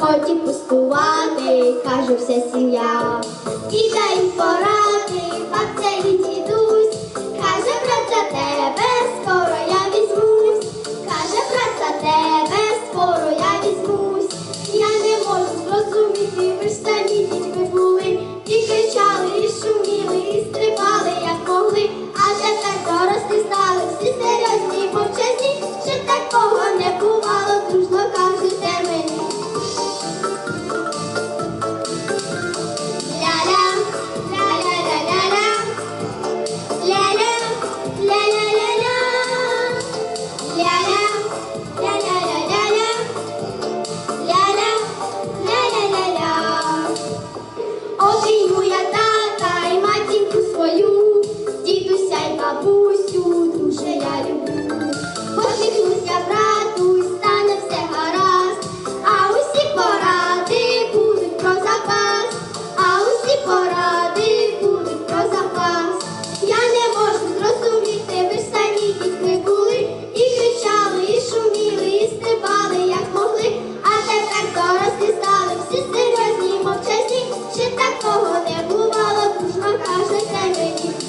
годі пустувати, каже вся сім'я. 带给你。